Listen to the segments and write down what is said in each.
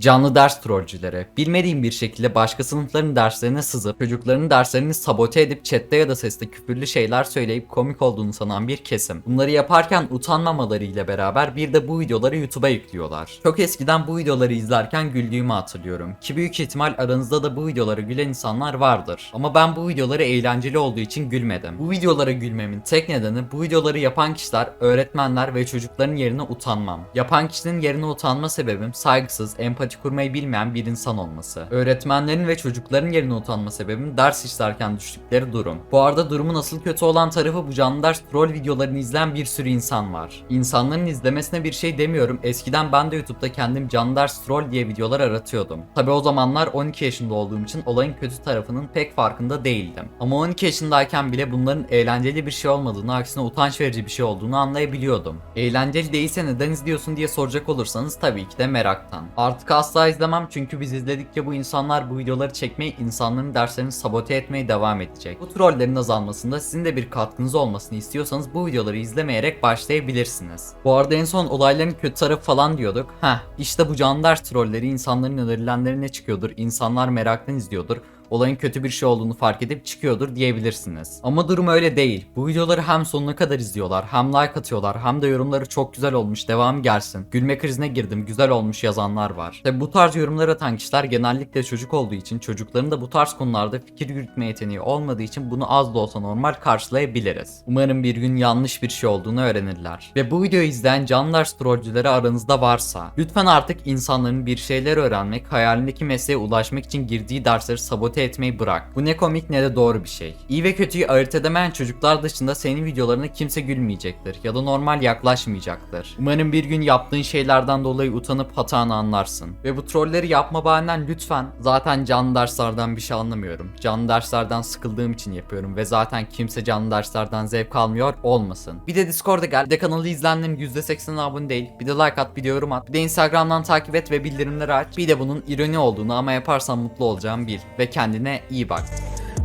Canlı ders trollcüleri, bilmediğim bir şekilde başka sınıfların derslerine sızıp çocukların derslerini sabote edip chatte ya da seste küfürlü şeyler söyleyip komik olduğunu sanan bir kesim. Bunları yaparken utanmamaları ile beraber bir de bu videoları YouTube'a yüklüyorlar. Çok eskiden bu videoları izlerken güldüğümü hatırlıyorum. Ki büyük ihtimal aranızda da bu videoları gülen insanlar vardır. Ama ben bu videoları eğlenceli olduğu için gülmedim. Bu videolara gülmemin tek nedeni bu videoları yapan kişiler, öğretmenler ve çocukların yerine utanmam. Yapan kişinin yerine utanma sebebim saygısız, empati kurmayı bilmeyen bir insan olması. Öğretmenlerin ve çocukların yerine utanma sebebim ders işlerken düştükleri durum. Bu arada durumun asıl kötü olan tarafı bu canlı ders troll videolarını izleyen bir sürü insan var. İnsanların izlemesine bir şey demiyorum. Eskiden ben de YouTube'da kendim canlı ders troll diye videolar aratıyordum. Tabi o zamanlar 12 yaşında olduğum için olayın kötü tarafının pek farkında değildim. Ama 12 yaşındayken bile bunların eğlenceli bir şey olmadığını, aksine utanç verici bir şey olduğunu anlayabiliyordum. Eğlenceli değilse neden izliyorsun diye soracak olursanız tabii ki de meraktan. Artık asla izlemem çünkü biz izledikçe bu insanlar bu videoları çekmeyi, insanların derslerini sabote etmeye devam edecek. Bu trollerin azalmasında sizin de bir katkınız olmasını istiyorsanız bu videoları izlemeyerek başlayabilirsiniz. Bu arada en son olayların kötü tarafı falan diyorduk. Heh işte bu canlı ders trolleri insanların önerilenlerine çıkıyordur, insanlar meraktan izliyordur olayın kötü bir şey olduğunu fark edip çıkıyordur diyebilirsiniz. Ama durum öyle değil. Bu videoları hem sonuna kadar izliyorlar, hem like atıyorlar, hem de yorumları çok güzel olmuş, devam gelsin. Gülme krizine girdim, güzel olmuş yazanlar var. Tabi bu tarz yorumlar atan kişiler genellikle çocuk olduğu için, çocukların da bu tarz konularda fikir yürütme yeteneği olmadığı için bunu az da olsa normal karşılayabiliriz. Umarım bir gün yanlış bir şey olduğunu öğrenirler. Ve bu videoyu izleyen canlı ders trollcüleri aranızda varsa, lütfen artık insanların bir şeyler öğrenmek, hayalindeki mesleğe ulaşmak için girdiği dersleri sabote etmeyi bırak. Bu ne komik ne de doğru bir şey. İyi ve kötüyü ayırt edemeyen çocuklar dışında senin videolarına kimse gülmeyecektir ya da normal yaklaşmayacaktır. Umarım bir gün yaptığın şeylerden dolayı utanıp hatanı anlarsın. Ve bu trolleri yapma bahanen lütfen zaten canlı derslerden bir şey anlamıyorum. Canlı derslerden sıkıldığım için yapıyorum ve zaten kimse canlı derslerden zevk almıyor olmasın. Bir de Discord'a gel. Bir de kanalı izleyenlerin %80'ine abone değil. Bir de like at, bir de yorum at. Bir de Instagram'dan takip et ve bildirimleri aç. Bir de bunun ironi olduğunu ama yaparsan mutlu olacağım bil. Ve kendine iyi bak.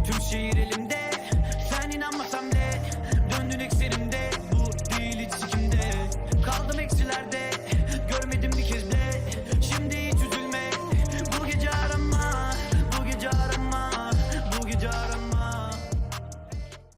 Tüm şehir